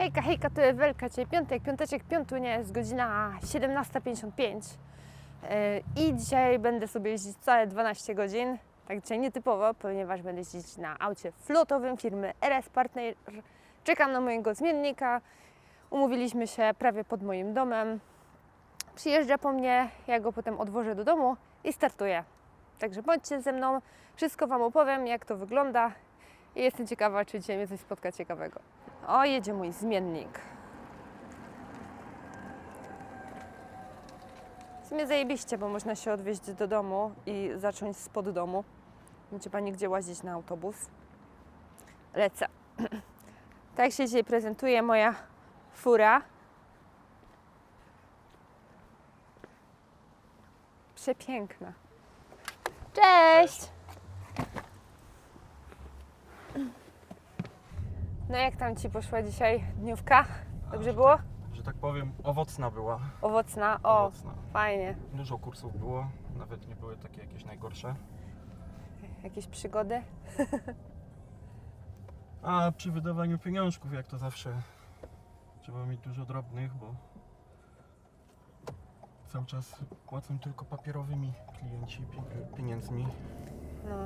Hejka, hejka, to Ewelka, dzisiaj piątek, piąteczek, piątunie, jest godzina 17.55 Yy, i dzisiaj będę sobie jeździć całe 12 godzin, tak dzisiaj nietypowo, ponieważ będę jeździć na aucie flotowym firmy RS Partner. Czekam na mojego zmiennika, umówiliśmy się prawie pod moim domem. Przyjeżdża po mnie, ja go potem odwożę do domu i startuję. Także bądźcie ze mną, wszystko Wam opowiem, jak to wygląda i jestem ciekawa, czy dzisiaj mnie coś spotka ciekawego. O, jedzie mój zmiennik. W sumie zajebiście, bo można się odwieźć do domu i zacząć spod domu. Nie trzeba nigdzie łazić na autobus. Lecę. Tak się dzisiaj prezentuje moja fura. Przepiękna. Cześć! No jak tam Ci poszła dzisiaj dniówka? Dobrze było? Że tak powiem, owocna była. Owocna? O, Owocna. fajnie. Dużo kursów było, nawet nie były takie jakieś najgorsze. Jakieś przygody? A przy wydawaniu pieniążków, jak to zawsze, trzeba mieć dużo drobnych, bo cały czas płacą tylko papierowymi klienci pie- pieniędzmi. No.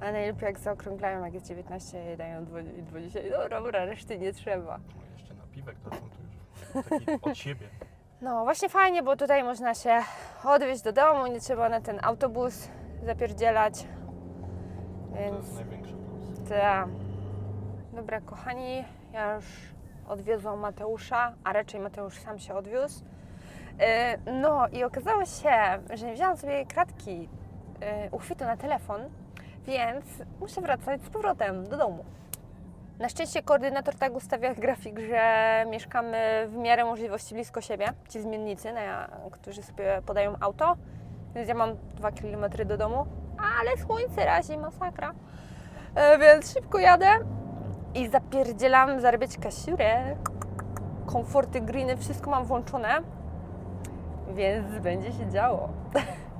A najlepiej jak zaokrąglają, jak jest 19 i dają 20. No dobra, reszty nie trzeba. No jeszcze napiwek dadzą to już taki od siebie. No właśnie fajnie, bo tutaj można się odwieźć do domu, nie trzeba na ten autobus zapierdzielać. To Więc jest największy plus. ta. Dobra, kochani, ja już odwiozłam Mateusza, a raczej Mateusz sam się odwiózł. Yy, No i okazało się, że nie wzięłam sobie kratki yy, uchwytu na telefon, więc muszę wracać z powrotem do domu. Na szczęście koordynator tak ustawia grafik, że mieszkamy w miarę możliwości blisko siebie, ci zmiennicy, na, którzy sobie podają auto, więc ja mam 2 km do domu, ale słońce razi, masakra. E, więc szybko jadę i zapierdzielam zarabiać kasiurę. Komforty, greeny, wszystko mam włączone, więc będzie się działo.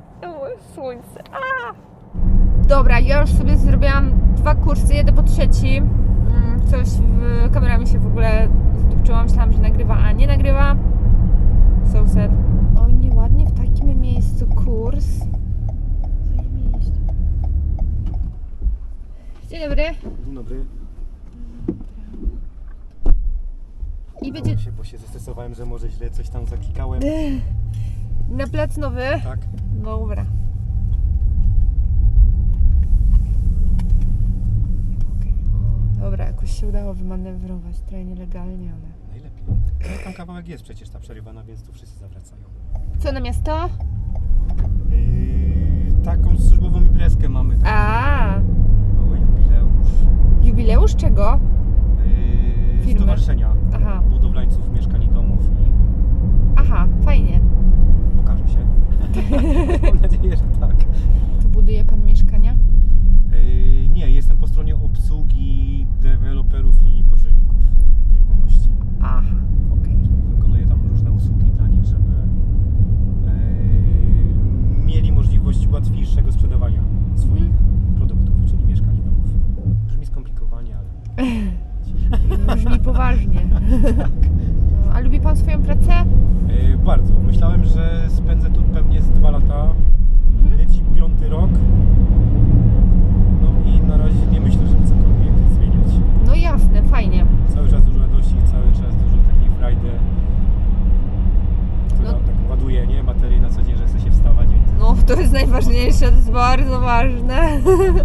Słońce. A! Dobra, ja już sobie zrobiłam dwa kursy, jedę po trzeci. Mm, Coś w, kamera mi się w ogóle zdupczyła, myślałam, że nagrywa, a nie nagrywa. So sad. Oj, nieładnie w takim miejscu kurs. Dzień dobry. Dzień dobry. I będzie Się, bo się zestresowałem, że może źle coś tam zaklikałem. na plac nowy. Tak. Dobra. Okej. O, Dobra, jakoś się udało wymanewrować, trochę nielegalnie, ale... Najlepiej. No, tam kawałek jest przecież ta przerywana, więc tu wszyscy zawracają. Co na miasto? Yy, taką służbową imprezkę mamy. Tam A, mały jubileusz. jubileusz czego? Yy, Firmy. stowarzyszenia Aha, budowlańców mieszkań i domów i aha, fajnie. okaże się. Mam nadzieję, że tak. To buduje pan mieszkania? Yy, nie, jestem po stronie obsługi deweloperów i pośredników nieruchomości. Aha, okej. Wykonuję tam różne usługi dla nich, żeby e, mieli możliwość łatwiejszego sprzedawania swoich produktów, czyli mieszkań i domów. Brzmi skomplikowanie, ale Brzmi poważnie. No, A lubi pan swoją pracę? e, bardzo. Myślałem, że spędzę tu pewnie z dwa lata. Mhm. Leci piąty rok. No i na razie nie myślę, żeby cokolwiek zmieniać. No jasne, fajnie. Cały czas dużo radości, cały czas dużo takiej frajdy, która No. tak ładuje, nie? Baterii na co dzień, że chce się wstawać, więc No, to to jest bardzo ważne.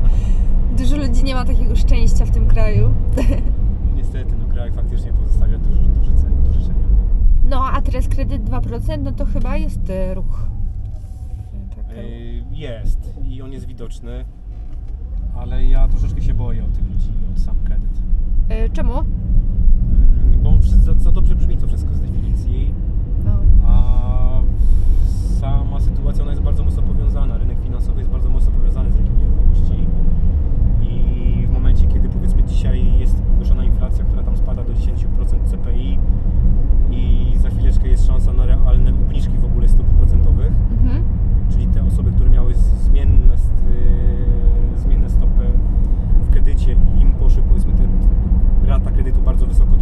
Dużo ludzi nie ma takiego szczęścia w tym kraju. Niestety, no kraj faktycznie pozostawia dużo do, życe- do życzenia. No, a teraz kredyt 2%, no to chyba jest e, ruch. Tak, Yy, Jest i on jest widoczny, ale ja troszeczkę się boję o tych ludzi, od sam kredyt. e, czemu? Mm, Bo wszy- za, za dobrze brzmi to wszystko z definicji, No. a sama sytuacja ona jest bardzo mocno powiązana. Rynek finansowy jest bardzo mocno powiązany z rynkiem nieruchomości. I w momencie, kiedy powiedzmy dzisiaj jest ogłoszona inflacja, która tam spada do 10% CPI i za chwileczkę jest szansa na realne obniżki w ogóle stóp procentowych, Mhm. czyli te osoby, które miały zmienne, st- yy, zmienne stopy w kredycie i im poszły powiedzmy te rata kredytu bardzo wysoko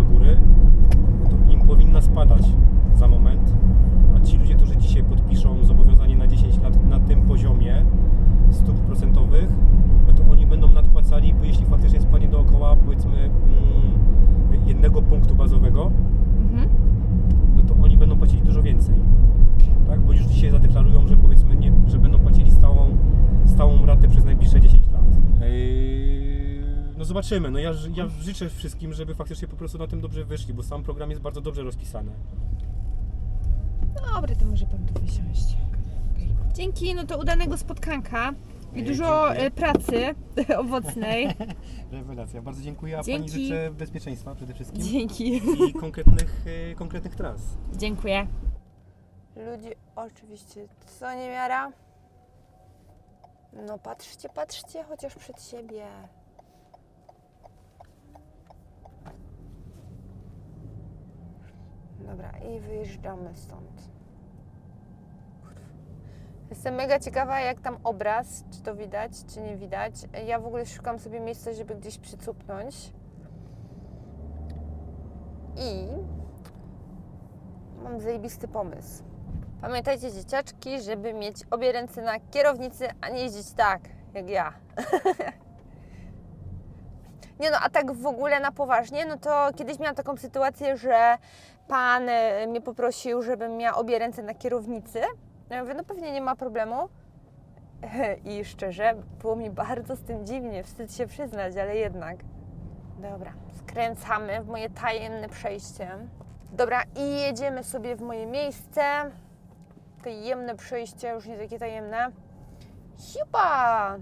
euro, Mhm. no to oni będą płacili dużo więcej. Tak? Bo już dzisiaj zadeklarują, że powiedzmy, nie, że będą płacili stałą, stałą ratę przez najbliższe 10 lat. Yy, no zobaczymy. No ja, ja życzę wszystkim, żeby faktycznie po prostu na tym dobrze wyszli, bo sam program jest bardzo dobrze rozpisany. Dobra, to może pan tu wysiąść. Dzięki, no to udanego spotkanka i dużo dziękuję. e, pracy owocnej. Rewelacja. Bardzo dziękuję, a Dzięki. Pani życzę bezpieczeństwa przede wszystkim Dzięki. i konkretnych, yy, konkretnych tras. Dziękuję. Ludzi oczywiście co nie miara. No patrzcie, patrzcie chociaż przed siebie. Dobra, i wyjeżdżamy stąd. Jestem mega ciekawa, jak tam obraz, czy to widać, czy nie widać. Ja w ogóle szukam sobie miejsca, żeby gdzieś przycupnąć. I mam zajebisty pomysł. Pamiętajcie, dzieciaczki, żeby mieć obie ręce na kierownicy, a nie jeździć tak, jak ja. nie no, a tak w ogóle na poważnie, no to kiedyś miałam taką sytuację, że pan e, mnie poprosił, żebym miała obie ręce na kierownicy. Ja mówię, no pewnie nie ma problemu. I szczerze, było mi bardzo z tym dziwnie, wstyd się przyznać, ale jednak. Dobra, skręcamy w moje tajemne przejście. Dobra, i jedziemy sobie w moje miejsce. Tajemne przejście, już nie takie tajemne. Chyba!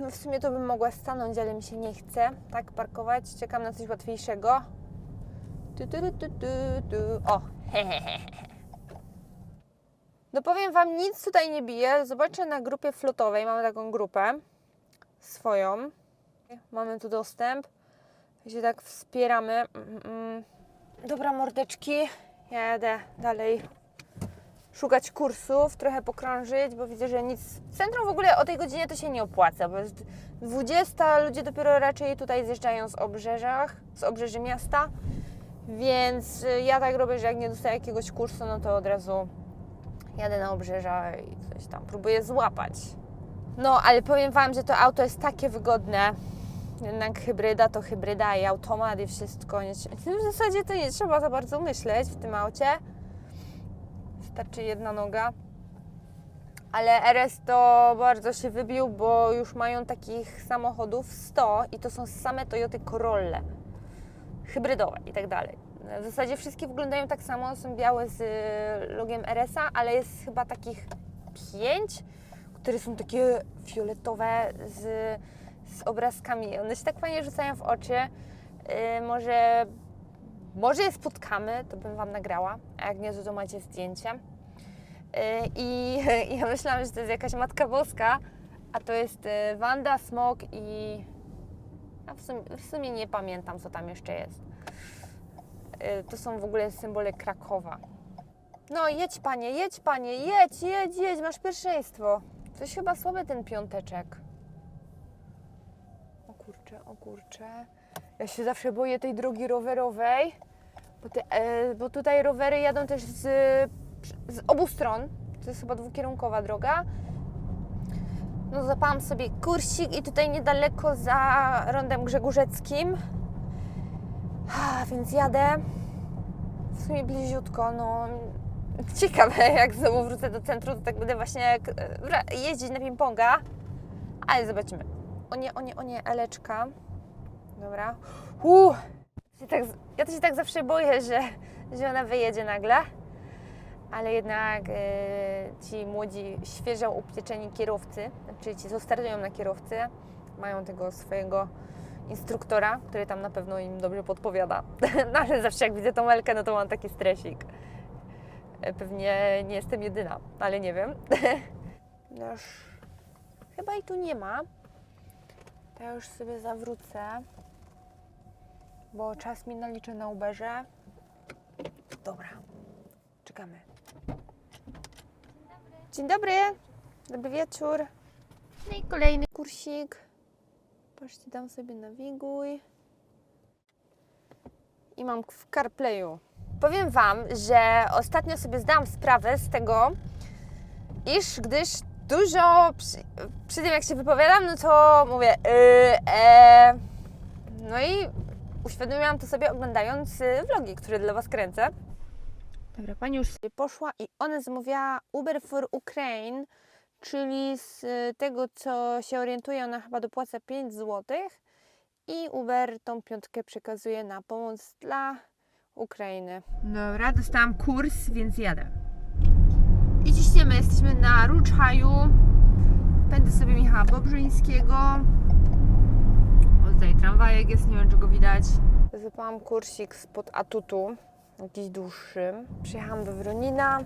No w sumie to bym mogła stanąć, ale mi się nie chce tak parkować. Czekam na coś łatwiejszego. Tu, tu, tu, tu, tu. O, hehehe. No powiem Wam, nic tutaj nie bije. Zobaczę na grupie flotowej, mamy taką grupę swoją. Mamy tu dostęp. się tak wspieramy. Mm, mm. Dobra, mordeczki. Ja jadę dalej szukać kursów, trochę pokrążyć, bo widzę, że nic. W centrum w ogóle o tej godzinie to się nie opłaca, bo jest 20, ludzie dopiero raczej tutaj zjeżdżają z obrzeżach, z obrzeży miasta. Więc y, ja tak robię, że jak nie dostaję jakiegoś kursu, no to od razu jadę na obrzeża i coś tam próbuję złapać. No, ale powiem Wam, że to auto jest takie wygodne. Jednak hybryda to hybryda i automat i wszystko. Nie, w zasadzie to nie trzeba za bardzo myśleć w tym aucie. Wystarczy jedna noga. Ale RS to bardzo się wybił, bo już mają takich samochodów 100 i to są same Toyoty Corolle. Hybrydowe i tak dalej. W zasadzie wszystkie wyglądają tak samo, są białe z y, logiem RS-a, ale jest chyba takich pięć, które są takie fioletowe z, z obrazkami. One się tak fajnie rzucają w oczy. Yy, może, może je spotkamy, to bym Wam nagrała, a jak nie, to, macie zdjęcie. Yy, I ja myślałam, że to jest jakaś Matka Boska, a to jest y, Wanda, Smok i... A w, sumie, w sumie nie pamiętam, co tam jeszcze jest. Yy, to są w ogóle symbole Krakowa. No jedź panie, jedź panie, jedź, jedź, jedź, masz pierwszeństwo. Coś chyba słaby ten piąteczek. O kurczę, o kurczę. Ja się zawsze boję tej drogi rowerowej, bo, te, e, bo tutaj rowery jadą też z, z obu stron. To jest chyba dwukierunkowa droga. No zapałam sobie kursik i tutaj niedaleko za rondem Grzegórzeckim. A, więc jadę. W sumie bliziutko, no ciekawe, jak znowu wrócę do centrum, to tak będę właśnie e, jeździć na ping-ponga. Ale zobaczymy. O nie, o nie, o nie, Eleczka. Dobra. Uuu, tak, ja to się tak zawsze boję, że, że ona wyjedzie nagle. Ale jednak e, ci młodzi, świeżo upieczeni kierowcy, czyli ci, co startują na kierowcy, mają tego swojego instruktora, który tam na pewno im dobrze podpowiada. no ale zawsze jak widzę tą Elkę, no to mam taki stresik. E, Pewnie nie jestem jedyna, ale nie wiem. No już chyba i tu nie ma. To ja już sobie zawrócę, bo czas mi naliczy na Uberze. Dobra, czekamy. Dzień dobry. Dobry wieczór. No i kolejny kursik. Patrzcie, dam sobie nawiguj. I mam w CarPlayu. Powiem Wam, że ostatnio sobie zdałam sprawę z tego, iż gdyż dużo przy, przy tym jak się wypowiadam, no to mówię yy, e, no i uświadomiłam to sobie oglądając y, vlogi, które dla Was kręcę. Dobra, pani już sobie poszła i ona zamówiła Uber for Ukraine, czyli z y, tego, co się orientuje, ona chyba dopłaca 5 zł i Uber tą piątkę przekazuje na pomoc dla Ukrainy. Dobra, dostałam kurs, więc jadę. I ciśniemy, jesteśmy na Ruczhaju. Będę sobie Michała Bobrzyńskiego. Tutaj tramwajek jest, nie wiem czego widać. Wypałam kursik spod Atutu, jakiś dłuższy. Przyjechałam do Wronina.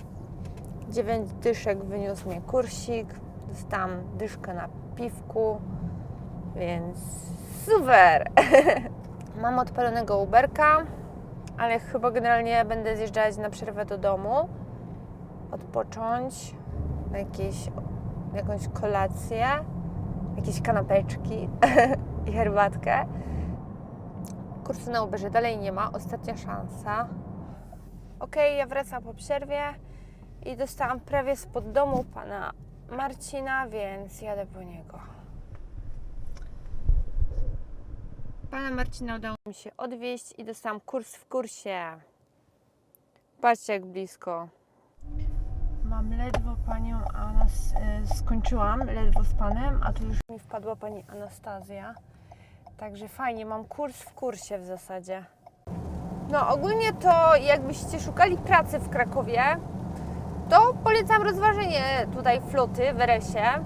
9 dyszek wyniósł mnie kursik. Dostałam dyszkę na piwku, więc super! Mam odpalonego Uberka, ale chyba generalnie będę zjeżdżać na przerwę do domu. Odpocząć, na jakieś, jakąś kolację, jakieś kanapeczki i herbatkę. Kursu na Uberze dalej nie ma, ostatnia szansa. Ok, ja wracam po przerwie i dostałam prawie spod domu pana Marcina, więc jadę po niego. Pana Marcina udało mi się odwieźć i dostałam kurs w kursie. Patrzcie jak blisko. Mam ledwo panią Anas... y, skończyłam ledwo z panem, a tu już mi wpadła pani Anastazja. Także fajnie, mam kurs w kursie w zasadzie. No ogólnie to jakbyście szukali pracy w Krakowie, to polecam rozważenie tutaj floty w Eresie.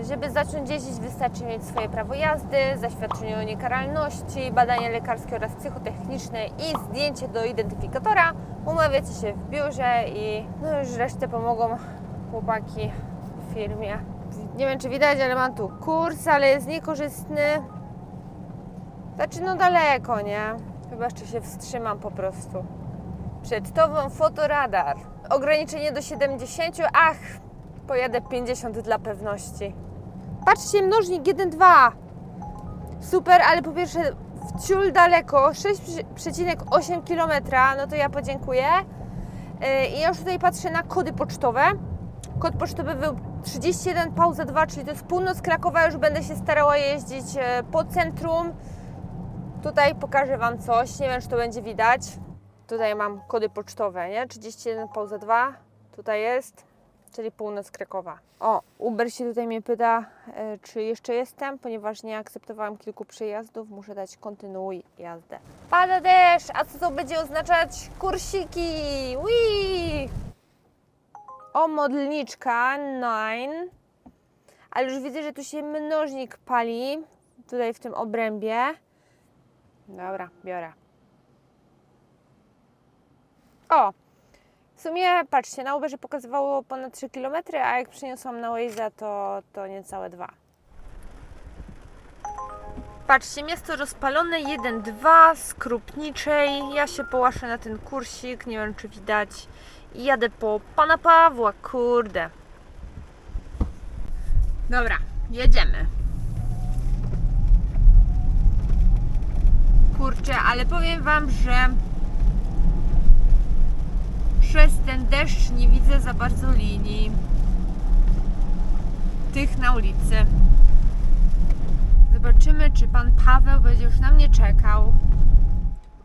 Żeby zacząć jeździć wystarczy mieć swoje prawo jazdy, zaświadczenie o niekaralności, badanie lekarskie oraz psychotechniczne i zdjęcie do identyfikatora. Umawiacie się w biurze i no już resztę pomogą chłopaki w firmie. Nie wiem czy widać, ale mam tu kurs, ale jest niekorzystny. Znaczy no daleko, nie? Chyba jeszcze się wstrzymam po prostu. Przed tobą fotoradar. Ograniczenie do 70. Ach, pojadę 50 dla pewności. Patrzcie, mnożnik 1,2. Super, ale po pierwsze w ciul daleko, 6,8 km, no to ja podziękuję. Yy, I ja już tutaj patrzę na kody pocztowe. Kod pocztowy był 31 pauza 2, czyli to jest północ Krakowa. Już będę się starała jeździć e, po centrum. Tutaj pokażę Wam coś, nie wiem czy to będzie widać. Tutaj mam kody pocztowe, nie? 31 pauza 2, tutaj jest, czyli północ Krakowa. O, Uber się tutaj mnie pyta, e, czy jeszcze jestem, ponieważ nie akceptowałam kilku przejazdów, muszę dać kontynuuj jazdę. Pada deszcz, a co to będzie oznaczać? Kursiki! Wii! O, modlniczka, nine. Ale już widzę, że tu się mnożnik pali, tutaj w tym obrębie. Dobra, biorę. O! W sumie, patrzcie, na Uberze pokazywało ponad 3 km, a jak przyniosłam na Waze'a, to, to niecałe 2. Patrzcie, miasto rozpalone 1-2 z Krupniczej. Ja się połaszę na ten kursik, nie wiem czy widać. I jadę po Pana Pawła, kurde. Dobra, jedziemy. Kurczę, ale powiem Wam, że przez ten deszcz nie widzę za bardzo linii tych na ulicy. Zobaczymy, czy pan Paweł będzie już na mnie czekał.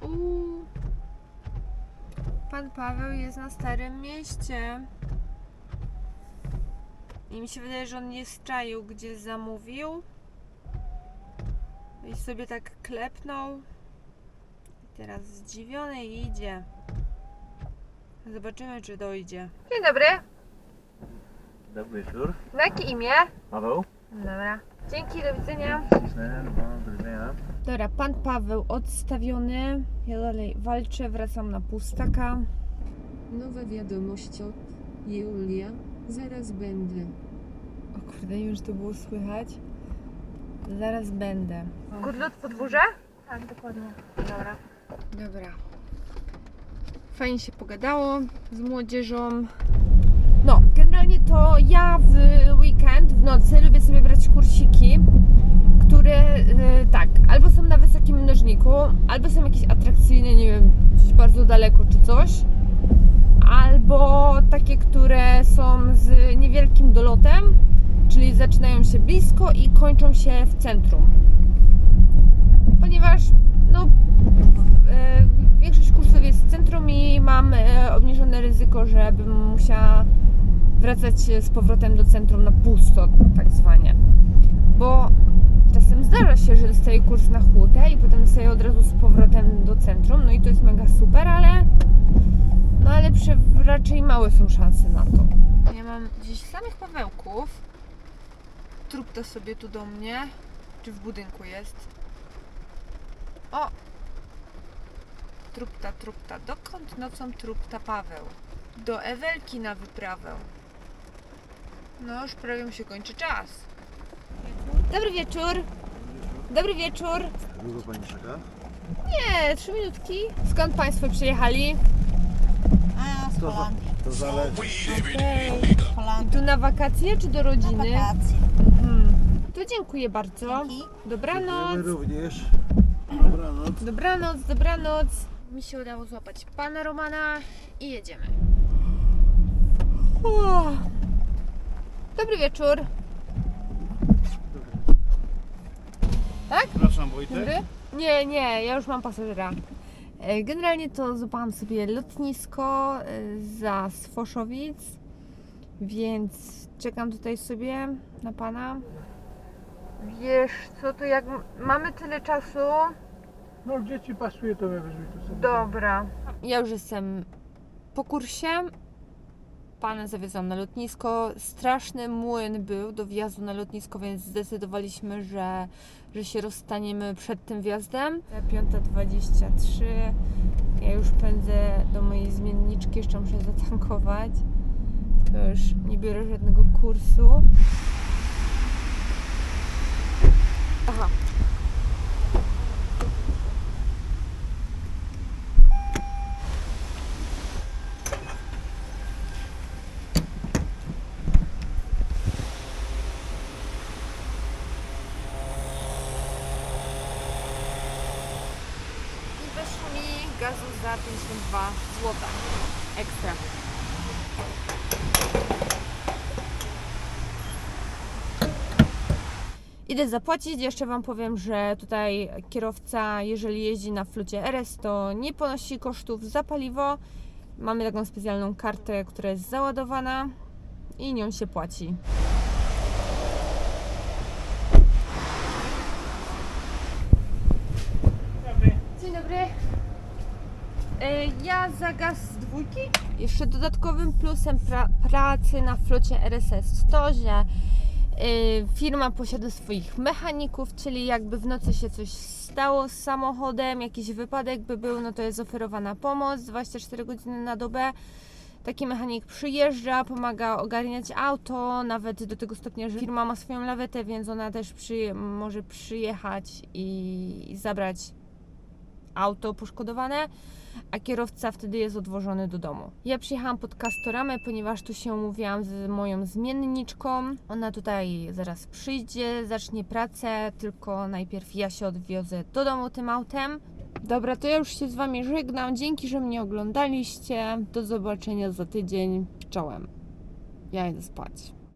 Uuu. Pan Paweł jest na Starym Mieście. I mi się wydaje, że on nie czaił, gdzie zamówił. I sobie tak klepnął. I teraz zdziwiony idzie. Zobaczymy, czy dojdzie. Dzień dobry. Dobry wieczór. Na jakie imię? Paweł. Dobra. Dzięki, do widzenia. Śliczne, no, do widzenia. Dobra, pan Paweł odstawiony. Ja dalej walczę, wracam na pustaka. Nowa wiadomość od Julia. Zaraz będę. O kurde, już to było słychać. Zaraz będę. Kudlot podwórze? Tak, dokładnie. Dobra. Dobra. Fajnie się pogadało z młodzieżą. No, generalnie to ja w weekend, w nocy lubię sobie brać kursiki, które e, tak, albo są na wysokim mnożniku, albo są jakieś atrakcyjne, nie wiem, gdzieś bardzo daleko czy coś, albo takie, które są z niewielkim dolotem, czyli zaczynają się blisko i kończą się w centrum. Ponieważ no, E, większość kursów jest w centrum i mam e, obniżone ryzyko, żebym musiała wracać z powrotem do centrum na pusto, tak zwanie. Bo czasem zdarza się, że dostaję kurs na hutę i potem dostaję od razu z powrotem do centrum, no i to jest mega super, ale no ale przy, raczej małe są szanse na to. Ja mam gdzieś samych pawełków. Trup to sobie tu do mnie. Czy w budynku jest? O, Trupta, trupta. Dokąd nocą trupta Paweł? Do Ewelki na wyprawę. No, już prawie mi się kończy czas. Dobry wieczór. Dobry wieczór. Długo pani czeka? Nie, trzy minutki. Skąd Państwo przyjechali? A, z To, za, Holandii. to zależy. Okej. Z Holandii. Tu na wakacje czy do Na rodziny? wakacje. Mhm. To dziękuję bardzo. Dzięki. Dobranoc. My również. Dobranoc. Dobranoc, dobranoc. Mi się udało złapać pana Romana i jedziemy. O. Dobry wieczór. Przepraszam Wojtek. Dobry? Nie, nie, ja już mam pasażera. E, Generalnie to złapałam sobie lotnisko e, za Sfoszowic, więc czekam tutaj sobie na pana. Wiesz co, to jak mamy tyle czasu, No gdzie ci pasuje to weźmie tu sobie. Dobra. Ja już jestem po kursie. Pana zawiozłam na lotnisko. Straszny młyn był do wjazdu na lotnisko, więc zdecydowaliśmy, że, że się rozstaniemy przed tym wjazdem. 5.23. Ja już pędzę do mojej zmienniczki, jeszcze muszę zatankować. To już nie biorę żadnego kursu. Aha. I weszło mi gazu za 52 zł. Ekstra. Idę zapłacić. Jeszcze Wam powiem, że tutaj kierowca, jeżeli jeździ na flucie RS, to nie ponosi kosztów za paliwo. Mamy taką specjalną kartę, która jest załadowana i nią się płaci. Dzień dobry. E, Ja za gaz z dwójki. Jeszcze dodatkowym plusem pra- pracy na flocie RSS to, że e, firma posiada swoich mechaników, czyli jakby w nocy się coś stało z samochodem, jakiś wypadek by był, no to jest oferowana pomoc 24 godziny na dobę. Taki mechanik przyjeżdża, pomaga ogarniać auto, nawet do tego stopnia, że firma ma swoją lawetę, więc ona też przyje- może przyjechać i zabrać auto poszkodowane, a kierowca wtedy jest odwożony do domu. Ja przyjechałam pod Castoramę, ponieważ tu się umówiłam z moją zmienniczką. Ona tutaj zaraz przyjdzie, zacznie pracę, tylko najpierw ja się odwiozę do domu tym autem. Dobra, to ja już się z Wami żegnam. Dzięki, że mnie oglądaliście. Do zobaczenia za tydzień. Czołem. Ja idę spać.